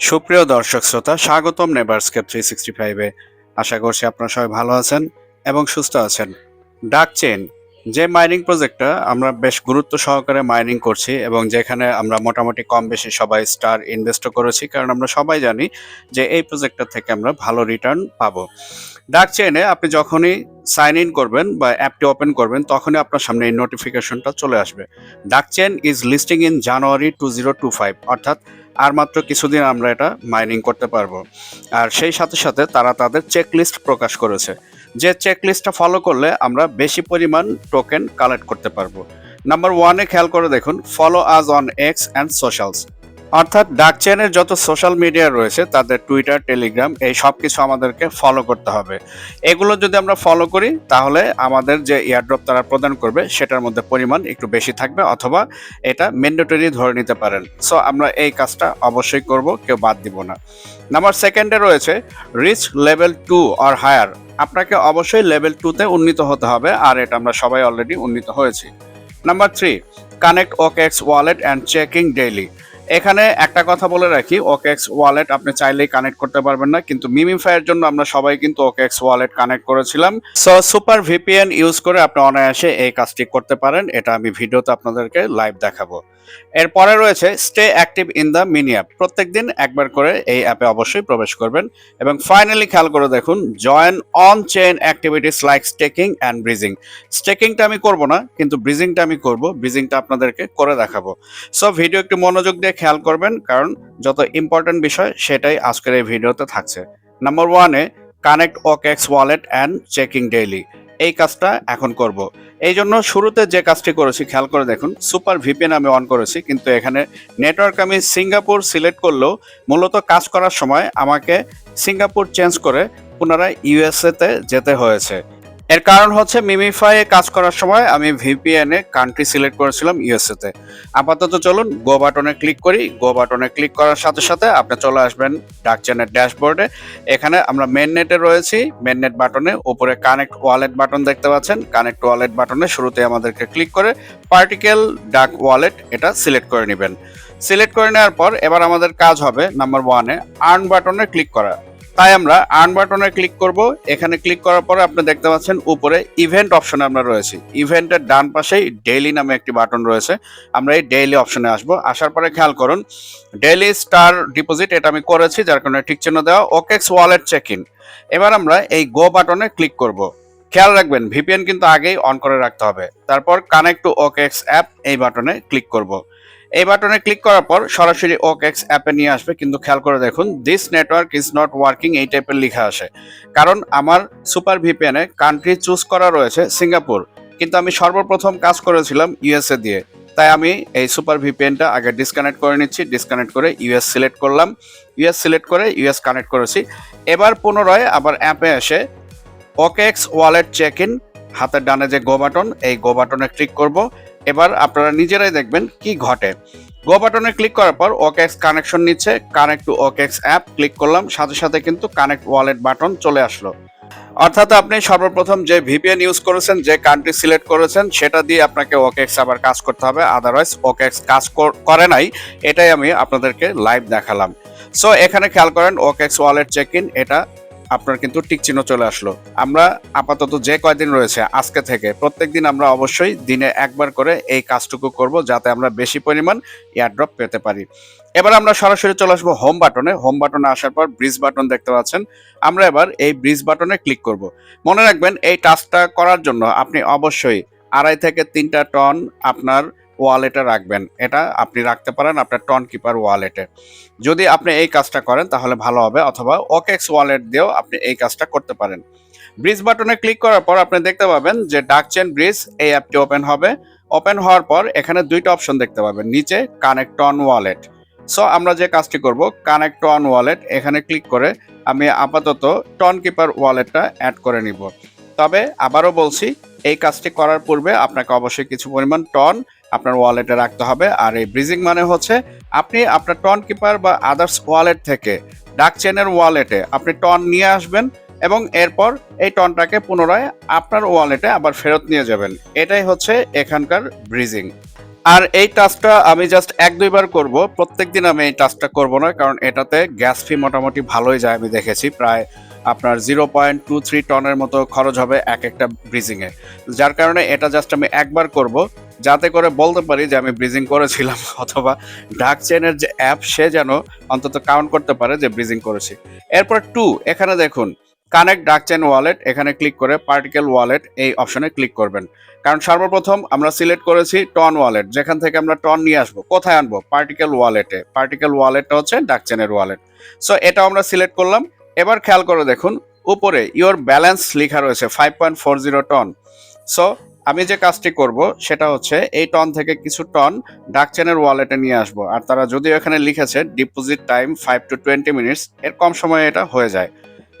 সুপ্রিয় দর্শক শ্রোতা, স্বাগতম নেভারস্কেপ থ্রি সিক্সটি ফাইভে আশা করছি আপনারা সবাই ভালো আছেন এবং সুস্থ আছেন। ডাক চেন যে মাইনিং প্রজেক্টটা আমরা বেশ গুরুত্ব সহকারে মাইনিং করছি এবং যেখানে আমরা মোটামুটি কম বেশি সবাই স্টার ইনভেস্টও করেছি, কারণ আমরা সবাই জানি যে এই প্রজেক্টটা থেকে আমরা ভালো রিটার্ন পাবো। ডাক চেনে আপনি যখনই সাইন ইন করবেন বা অ্যাপটি ওপেন করবেন, তখনই আপনার সামনে এই নোটিফিকেশনটা চলে আসবে। DuckChain is listing in January two zero two five অর্থাৎ আর মাত্র কিছুদিন আমরা এটা মাইনিং করতে পারব। আর সেই সাথে সাথে তারা তাদের চেকলিস্ট প্রকাশ করেছে। যে চেকলিস্টটা ফলো করলে আমরা বেশি পরিমাণ টোকেন কালেক্ট করতে পারব। নাম্বার ওয়ানে খেয়াল করে দেখুন ফলো আজ অন এক্স অ্যান্ড সোশ্যালস অর্থাৎ ডাক চেনের যত সোশ্যাল মিডিয়া রয়েছে, তাদের টুইটার টেলিগ্রাম এই সব কিছু আমাদেরকে ফলো করতে হবে। এগুলো যদি আমরা ফলো করি, তাহলে আমাদের যে এয়ারড্রপ তারা প্রদান করবে, সেটার মধ্যে পরিমাণ একটু বেশি থাকবে অথবা এটা ম্যান্ডেটরি ধরে নিতে পারেন। সো আমরা এই কাজটা অবশ্যই করব, কেউ বাদ দিব না। নাম্বার সেকেন্ডে রয়েছে reach level two or higher আপনাকে অবশ্যই লেভেল টুতে উন্নীত হতে হবে, আর এটা আমরা সবাই অলরেডি উন্নীত হয়েছি। Number three connect OKX wallet and checking daily এখানে একটা কথা বলে রাখি ওকেক্স ওয়ালেট আপনি চাইলেই কানেক্ট করতে পারবেন না, কিন্তু মিমিফাইয়ের জন্য আমরা সবাই কিন্তু ওকেক্স ওয়ালেট কানেক্ট করেছিলাম। সো সুপার ভিপিএন ইউজ করে আপনি অনায়াসে এই কাজটি করতে পারেন, এটা আমি ভিডিওতে আপনাদেরকে লাইভ দেখাবো। এরপরে রয়েছে stay active in the mini app প্রত্যেক দিন একবার করে এই অ্যাপে অবশ্যই প্রবেশ করবেন এবং ফাইনালি খেয়াল করে দেখুন join on chain activities like staking and bridging স্টেকিংটা আমি করব না, কিন্তু ব্রিজিংটা আমি করব ব্রিজিংটা আপনাদেরকে করে দেখাবো। সো ভিডিও একটু মনোযোগ দিয়ে খেয়াল করবেন, কারণ যত ইম্পর্টেন্ট বিষয় সেটাই আজকের এই ভিডিওতে থাকছে। নাম্বার ওয়ানে connect OKX wallet and checking daily এই কাজটা এখন করব। এই জন্য শুরুতে যে কাজটি করেছি, খেয়াল করে দেখুন, সুপার ভিপিএন আমি অন করেছি, কিন্তু এখানে নেটওয়ার্ক আমি সিঙ্গাপুর সিলেক্ট করলেও মূলত কাজ করার সময় আমাকে সিঙ্গাপুর চেঞ্জ করে পুনরায় ইউএসএতে যেতে হয়েছে। এর কারণ হচ্ছে মিমিফাই কাজ করার সময় আমি ভিপিএন কান্ট্রি সিলেক্ট করেছিলাম ইউএসএ তে। আপাতত চলুন গো বাটনে ক্লিক করি। গো বাটনে ক্লিক করার সাথে সাথে আপনি চলে আসবেন ডাকচেনের ড্যাশবোর্ডে এখানে আমরা মেন নেটে রয়েছি। মেন নেট বাটনে উপরে কানেক্ট ওয়ালেট বাটন দেখতে পাচ্ছেন। কানেক্ট ওয়ালেট বাটনে শুরুতে আমাদেরকে ক্লিক করে পার্টিকেল ডাক ওয়ালেট এটা সিলেক্ট করে নেবেন। সিলেক্ট করে নেওয়ার পর এবার আমাদের কাজ হবে নাম্বার ওয়ানে আর্ন বাটনে ক্লিক করা। তাই আমরা আর্ন বাটনে ক্লিক করব। এখানে ক্লিক করার পরে আপনি দেখতে পাচ্ছেন উপরে ইভেন্ট অপশনে আমরা রয়েছি। ইভেন্টের ডান পাশেই ডেইলি নামে একটি বাটন রয়েছে। আমরা এই ডেইলি অপশনে আসব। আসার পরে খেয়াল করুন ডেইলি স্টার ডিপোজিট এটা আমি করেছি, যার কারণে ঠিক চিহ্ন দেওয়া ওকেক্স ওয়ালেট চেক ইন এবার আমরা এই গো বাটনে ক্লিক করব। খেয়াল রাখবেন ভিপিএন কিন্তু আগেই অন করে রাখতে হবে। তারপর কানেক্ট টু ওকেক্স অ্যাপ এই বাটনে ক্লিক করব। এই বাটনে ক্লিক করার পর সরাসরি ওকেক্স অ্যাপে নিয়ে আসবে। কিন্তু খেয়াল করে দেখুন this network is not working এই টাইপের লেখা আসে কারণ আমার সুপার ভিপিএনে কান্ট্রি চুজ করা রয়েছে সিঙ্গাপুর কিন্তু আমি সর্বপ্রথম কাজ করেছিলাম ইউএসএ দিয়ে। তাই আমি এই সুপার ভিপিএনটা আগে ডিসকানেক্ট করে নিচ্ছি ডিসকানেক্ট করে ইউএস সিলেক্ট করলাম। ইউএস সিলেক্ট করে ইউএস কানেক্ট করেছি। এবার পুনরায় আবার অ্যাপে এসে ওকেক্স ওয়ালেট চেক ইন হাতের ডানে যে গো বাটন এই গো বাটনে ক্লিক করব। এবার আপনারা নিজেরাই দেখবেন কি ঘটে। গো বাটনে ক্লিক করার পর ওকেক্স কানেকশন নিচ্ছে connect to OKX app click করলাম, সাথে সাথে কিন্তু কানেক্ট ওয়ালেট বাটন চলে আসলো। অর্থাৎ আপনি সর্বপ্রথম যে ভিপিএন ইউজ করেছেন, যে কান্ট্রি সিলেক্ট করেছেন, সেটা দিয়ে আপনাকে ওকেক্স আবার কাজ করতে হবে আদারওয়াইজ ওকেক্স কাজ করে নাই, এটাই আমি আপনাদেরকে লাইভ দেখালাম। সো এখানে খেয়াল করেন ওকেক্স ওয়ালেট চেক ইন এটা আপনার কিন্তু টিক চিহ্ন চলে আসলো। আমরা আপাতত যে কয়দিন রয়েছে, আজকে থেকে প্রত্যেকদিন আমরা অবশ্যই দিনে একবার করে এই কাজটুকু করব যাতে আমরা বেশি পরিমাণ এয়ারড্রপ পেতে পারি। এবার আমরা সরাসরি চলে আসব হোম বাটনে হোম বাটনে আসার পর ব্রিজ বাটন দেখতে পাচ্ছেন। আমরা এবার এই ব্রিজ বাটনে ক্লিক করব। মনে রাখবেন, এই টাস্কটা করার জন্য আপনি অবশ্যই আড়াই থেকে তিনটা টন আপনার ওয়ালেটে রাখবেন। এটা আপনি রাখতে পারেন আপনার টন কিপার ওয়ালেটে। যদি আপনি এই কাজটা করেন তাহলে ভালো হবে, অথবা ওকেক্স ওয়ালেট দিয়েও আপনি এই কাজটা করতে পারেন। ব্রিজ বাটনে ক্লিক করার পর আপনি দেখতে পাবেন যে ডাক চেন ব্রিজ এই অ্যাপটি ওপেন হবে। ওপেন হওয়ার পর এখানে দুইটা অপশন দেখতে পাবেন, নিচে কানেক্ট অন ওয়ালেট সো আমরা যে কাজটি করব কানেক্ট অন ওয়ালেট এখানে ক্লিক করে আমি আপাতত টন কিপার ওয়ালেটটা অ্যাড করে নিব। তবে আবারও বলছি, এই কাজটি করার পূর্বে আপনাকে অবশ্যই কিছু পরিমাণ টন আপনার ওয়ালেটে রাখতে হবে। আর এই ব্রিজিং মানে হচ্ছে, আপনি আপনার টন কিপার বা আদার্স ওয়ালেট থেকে ডাক চেনের ওয়ালেটে আপনি টন নিয়ে আসবেন এবং এরপর এই টনটাকে পুনরায় আপনার ওয়ালেটে আবার ফেরত নিয়ে যাবেন। এটাই হচ্ছে এখানকার ব্রিজিং। আর এই টাস্কটা আমি জাস্ট এক দুইবার করব। প্রত্যেকদিন আমি এই টাস্কটা করব না, কারণ এটাতে গ্যাস ফি মোটামুটি ভালোই যায় আমি দেখেছি। প্রায় আপনার জিরো পয়েন্ট টু থ্রি টনের মতো খরচ হবে এক একটা ব্রিজিংয়ে যার কারণে এটা জাস্ট আমি একবার করব, যাতে করে বলতে পারি যে আমি ব্রিজিং করেছিলাম, অথবা ডাক চেনের যে অ্যাপ সে যেন অন্তত কাউন্ট করতে পারে যে ব্রিজিং করেছি। এরপর টু এখানে দেখুন কানেক্ট ডাক চেন ওয়ালেট এখানে ক্লিক করে পার্টিকেল ওয়ালেট এই অপশনে ক্লিক করবেন। কারণ সর্বপ্রথম আমরা সিলেক্ট করেছি টন ওয়ালেট যেখান থেকে আমরা টন নিয়ে আসব। কোথায় আনব? পার্টিকেল ওয়ালেটে পার্টিকেল ওয়ালেটটা হচ্ছে ডাক চেনের ওয়ালেট সো এটা আমরা সিলেক্ট করলাম। এবার খেয়াল করে দেখুন, উপরে ইওর ব্যালেন্স লেখা রয়েছে five point four zero TON so আমি যে কাজটি করব সেটা হচ্ছে এই টন থেকে কিছু টন ডাকচেনের ওয়ালেটে নিয়ে আসব। আর তারা যদিও এখানে লিখেছে deposit time five to twenty minutes এর কম সময়ে এটা হয়ে যায়।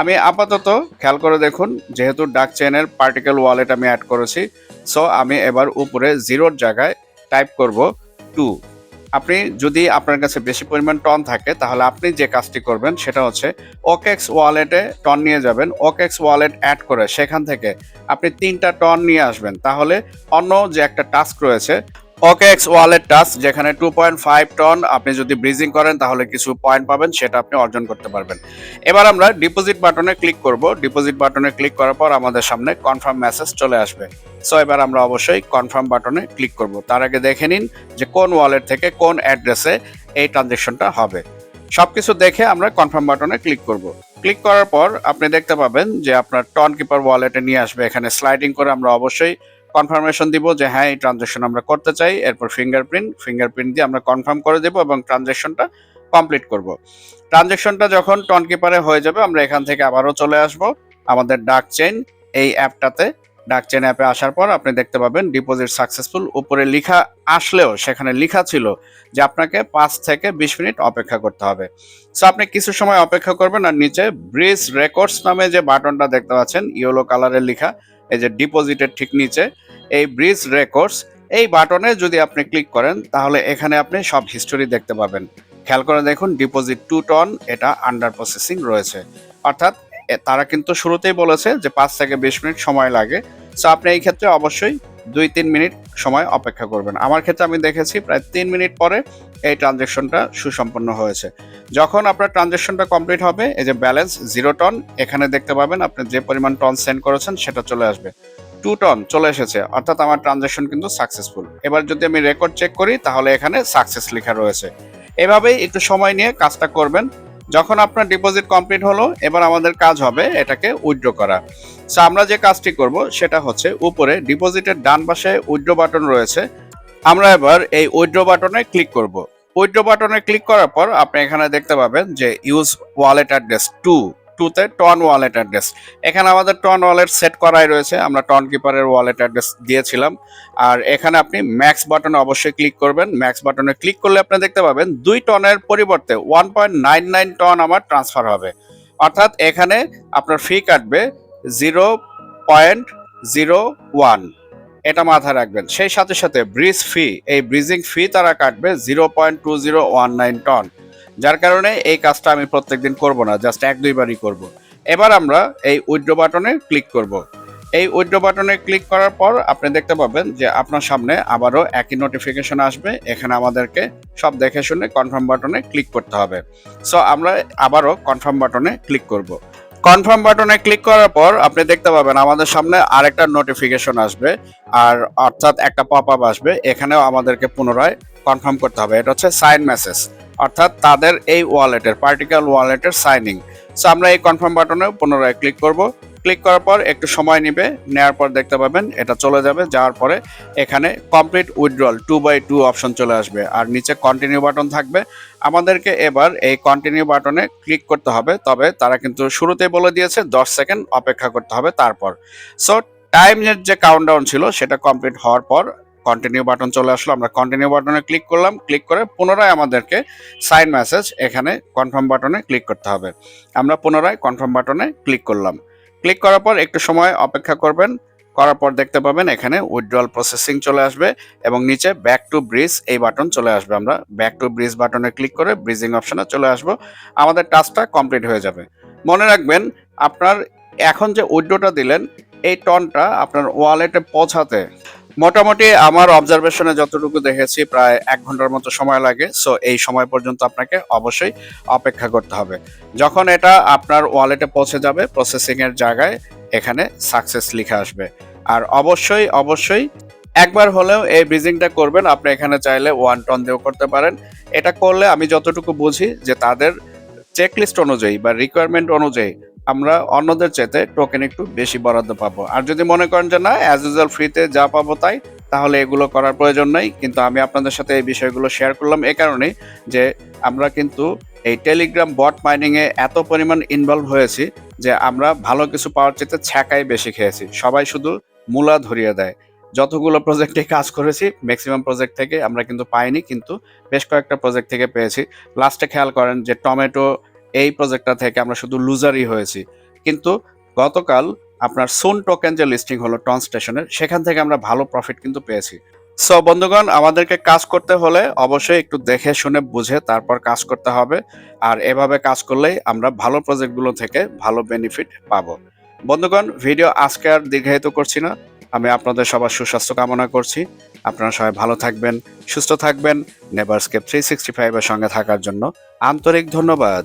আমি আপাতত খেয়াল করে দেখুন, যেহেতু ডাক চেনের পার্টিকেল ওয়ালেট আমি অ্যাড করেছি সো আমি এবার উপরে জিরোর জায়গায় টাইপ করব টু আপনি যদি আপনার কাছে বেশি পরিমাণ টন থাকে, তাহলে আপনি যে কাজটি করবেন সেটা হচ্ছে ওকেক্স ওয়ালেটে টন নিয়ে যাবেন। ওকেক্স ওয়ালেট অ্যাড করে সেখান থেকে আপনি তিনটা টন নিয়ে আসবেন। তাহলে অন্য যে একটা টাস্ক রয়েছে ওকেএক্স ওয়ালেট টাস্ক যেখানে টু পয়েন্ট ফাইভ টন আপনি যদি ব্রিজিং করেন, তাহলে কিছু পয়েন্ট পাবেন, সেটা আপনি অর্জন করতে পারবেন। এবার আমরা ডিপোজিট বাটনে ক্লিক করব। ডিপোজিট বাটনে ক্লিক করার পর আমাদের সামনে কনফার্ম মেসেজ চলে আসবে। সো এবার আমরা অবশ্যই কনফার্ম বাটনে ক্লিক করব। তার আগে দেখে নিন যে কোন ওয়ালেট থেকে কোন অ্যাড্রেসে এই ট্রানজেকশনটা হবে। সবকিছু দেখে আমরা কনফার্ম বাটনে ক্লিক করব। ক্লিক করার পর আপনি দেখতে পাবেন যে আপনার টন কিপার ওয়ালেটে নিয়ে আসবে। এখানে স্লাইডিং করে আমরা অবশ্যই কনফার্মেশন দিব যে হ্যাঁ এই ট্রানজেকশন আমরা করতে চাই। এরপর ফিঙ্গারপ্রিন্ট ফিঙ্গারপ্রিন্ট দিয়ে আমরা কনফার্ম করে দেবো এবং ট্রানজেকশনটা কমপ্লিট করব। ট্রানজেকশনটা যখন টন কিপারে হয়ে যাবে, আমরা এখান থেকে আবারও চলে আসব। আমাদের ডাক চেন এই অ্যাপটাতে। ডাক চেন অ্যাপে আসার পর আপনি দেখতে পাবেন ডিপোজিট সাকসেসফুল উপরে লেখা আসলেও সেখানে লেখা ছিল যে আপনাকে পাঁচ থেকে বিশ মিনিট অপেক্ষা করতে হবে। সো আপনি কিছু সময় অপেক্ষা করবেন আর নিচে ব্রিজ রেকর্ডস নামে যে বাটনটা দেখতে পাচ্ছেন, ইয়েলো কালারের লেখা, এই যে ডিপোজিটের ঠিক নিচে এই ব্রিজ রেকর্ডস এই বাটনে যদি আপনি ক্লিক করেন, তাহলে এখানে আপনি সব হিস্টোরি দেখতে পাবেন। খেয়াল করে দেখুন ডিপোজিট টু টন এটা আন্ডার প্রসেসিং রয়েছে। অর্থাৎ তারা কিন্তু শুরুতেই বলেছে যে পাঁচ থেকে বিশ মিনিট সময় লাগে। সো আপনি এই ক্ষেত্রে অবশ্যই দুই তিন মিনিট সময় অপেক্ষা করবেন। আমার ক্ষেত্রে আমি দেখেছি, প্রায় তিন মিনিট পরে এই ট্রানজেকশনটা সুসম্পন্ন হয়েছে। যখন আপনার ট্রানজেকশনটা কমপ্লিট হবে, এই যে ব্যালেন্স জিরো টন এখানে দেখতে পাবেন আপনি যে পরিমাণ টন সেন্ড করেছেন, সেটা চলে আসবে। টু টন চলে এসেছে, অর্থাৎ আমার ট্রানজেকশন কিন্তু সাকসেসফুল এবার যদি আমি রেকর্ড চেক করি, তাহলে এখানে সাকসেস লেখা রয়েছে। এভাবেই একটু সময় নিয়ে কাজটা করবেন। যখন আপনার ডিপোজিট কমপ্লিট হলো, এবার আমাদের কাজ হবে এটাকে উইথড্র করা। সো আমরা যে কাজটি করব, সেটা হচ্ছে উপরে ডিপোজিটের ডান পাশে উইথড্র বাটন রয়েছে। আমরা এবার এই উইথড্র বাটনে ক্লিক করব। উইথড্র বাটনে ক্লিক করার পর আপনি এখানে দেখতে পাবেন যে ইউজ ওয়ালেট অ্যাড্রেস টু টুতে টন ওয়ালেট অ্যাড্রেস এখানে আমাদের টন ওয়ালেট সেট করাই রয়েছে, আমরা টন কিপারের ওয়ালেট অ্যাড্রেস দিয়েছিলাম। আর এখানে আপনি ম্যাক্স বাটনে অবশ্যই ক্লিক করবেন। ম্যাক্স বাটনে ক্লিক করলে আপনি দেখতে পাবেন দুই টনের পরিবর্তে one point nine nine TON আমার ট্রান্সফার হবে। অর্থাৎ এখানে আপনার ফি কাটবে জিরো পয়েন্ট জিরো ওয়ান এটা মাথায় রাখবেন। সেই সাথে সাথে ব্রিজ ফি এই ব্রিজিং ফি তারা কাটবে zero point two zero one nine TON যার কারণে এই কাজটা আমি প্রত্যেকদিন করব না জাস্ট এক দুইবারই করব। এবার আমরা এই উইথড্র বাটনে ক্লিক করব। এই উইথড্র বাটনে ক্লিক করার পর আপনি দেখতে পাবেন যে আপনার সামনে আবারও একই নোটিফিকেশন আসবে। এখানে আমাদেরকে সব দেখে শুনে কনফার্ম বাটনে ক্লিক করতে হবে। সো আমরা আবারও কনফার্ম বাটনে ক্লিক করব। কনফার্ম বাটনে ক্লিক করার পর আপনি দেখতে পাবেন আমাদের সামনে আরেকটা নোটিফিকেশন আসবে। আর অর্থাৎ একটা পপ আপ আসবে। এখানেও আমাদেরকে পুনরায় কনফার্ম করতে হবে। এটা হচ্ছে সাইন মেসেজ অর্থাৎ তাদের এই ওয়ালেটের পার্টিকুলার ওয়ালেটের সাইনিং সো আমরা এই কনফার্ম বাটনে পুনরায় ক্লিক করব। ক্লিক করার পর একটু সময় নেবে নেওয়ার পর দেখতে পাবেন এটা চলে যাবে, যাওয়ার পরে এখানে complete withdrawal two by two option চলে আসবে। আর নিচে কন্টিনিউ বাটন থাকবে। আমাদেরকে এবার এই কন্টিনিউ বাটনে ক্লিক করতে হবে, তবে তারা কিন্তু শুরুতেই বলে দিয়েছে, দশ সেকেন্ড অপেক্ষা করতে হবে তারপর। সো টাইমের যে কাউন্টডাউন ছিল, সেটা কমপ্লিট হওয়ার পর কন্টিনিউ বাটন চলে আসলো, আমরা কন্টিনিউ বাটনে ক্লিক করলাম ক্লিক করে পুনরায় আমাদেরকে সাইন মেসেজ এখানে কনফার্ম বাটনে ক্লিক করতে হবে। আমরা পুনরায় কনফার্ম বাটনে ক্লিক করলাম। ক্লিক করার পর একটু সময় অপেক্ষা করবেন, করার পর দেখতে পাবেন এখানে উইথড্রল প্রসেসিং চলে আসবে এবং নিচে ব্যাক টু ব্রিজ এই বাটন চলে আসবে। আমরা ব্যাক টু ব্রিজ বাটনে ক্লিক করে ব্রিজিং অপশনে চলে আসব। আমাদের টাস্কটা কমপ্লিট হয়ে যাবে। মনে রাখবেন, আপনার এখন যে উইড্রোটা দিলেন, এই টনটা আপনার ওয়ালেটে পৌঁছাতে মোটামুটি আমার অবজারভেশনে যতটুকু দেখেছি, প্রায় এক ঘণ্টার মতো সময় লাগে। সো এই সময় পর্যন্ত আপনাকে অবশ্যই অপেক্ষা করতে হবে। যখন এটা আপনার ওয়ালেটে পৌঁছে যাবে প্রসেসিং এর জায়গায় এখানে সাকসেস লিখে আসবে। আর অবশ্যই অবশ্যই একবার হলেও এই ব্রিজিংটা করবেন। আপনি এখানে চাইলে ওয়ান টন দিয়েও করতে পারেন। এটা করলে আমি যতটুকু বুঝি যে তাদের চেকলিস্ট অনুযায়ী বা রিকোয়ারমেন্ট অনুযায়ী আমরা অন্যদের চেতে টোকেন একটু বেশি বরাদ্দ পাবো। আর যদি মনে করেন যে না অ্যাজ ইউজুয়াল ফ্রিতে যা পাবো তাই, তাহলে এগুলো করার প্রয়োজন নেই। কিন্তু আমি আপনাদের সাথে এই বিষয়গুলো শেয়ার করলাম এই কারণেই যে আমরা কিন্তু এই টেলিগ্রাম বট মাইনিং এ এত পরিমাণ ইনভলভ হয়েছি যে আমরা ভালো কিছু পাওয়ার চেতে ছ্যাঁকাই বেশি খেয়েছি। সবাই শুধু মূলা ধরিয়ে দেয়। যতগুলো প্রজেক্টে কাজ করেছি ম্যাক্সিমাম প্রজেক্ট থেকে আমরা কিন্তু পাইনি, কিন্তু বেশ কয়েকটা প্রজেক্ট থেকে পেয়েছি। লাস্টে খেয়াল করেন যে টমেটো এই প্রজেক্টটা থেকে আমরা শুধু লুজারই হয়েছি। কিন্তু গতকাল আপনার সোন টোকেন যে লিস্টিং হলো টন স্টেশনের সেখান থেকে আমরা ভালো প্রফিট কিন্তু পেয়েছি। সো বন্ধুগণ, আমাদেরকে কাজ করতে হলে অবশ্যই একটু দেখে, শুনে, বুঝে তারপর কাজ করতে হবে। আর এভাবে কাজ করলেই আমরা ভালো প্রজেক্টগুলো থেকে ভালো বেনিফিট পাবো। বন্ধুগণ ভিডিও আজকে আর দীর্ঘায়িত করছি না। আমি আপনাদের সবার সুস্বাস্থ্য কামনা করছি। আপনারা সবাই ভালো থাকবেন, সুস্থ থাকবেন নেভারস্কেপ থ্রি সিক্সটি ফাইভের সঙ্গে থাকার জন্য আন্তরিক ধন্যবাদ।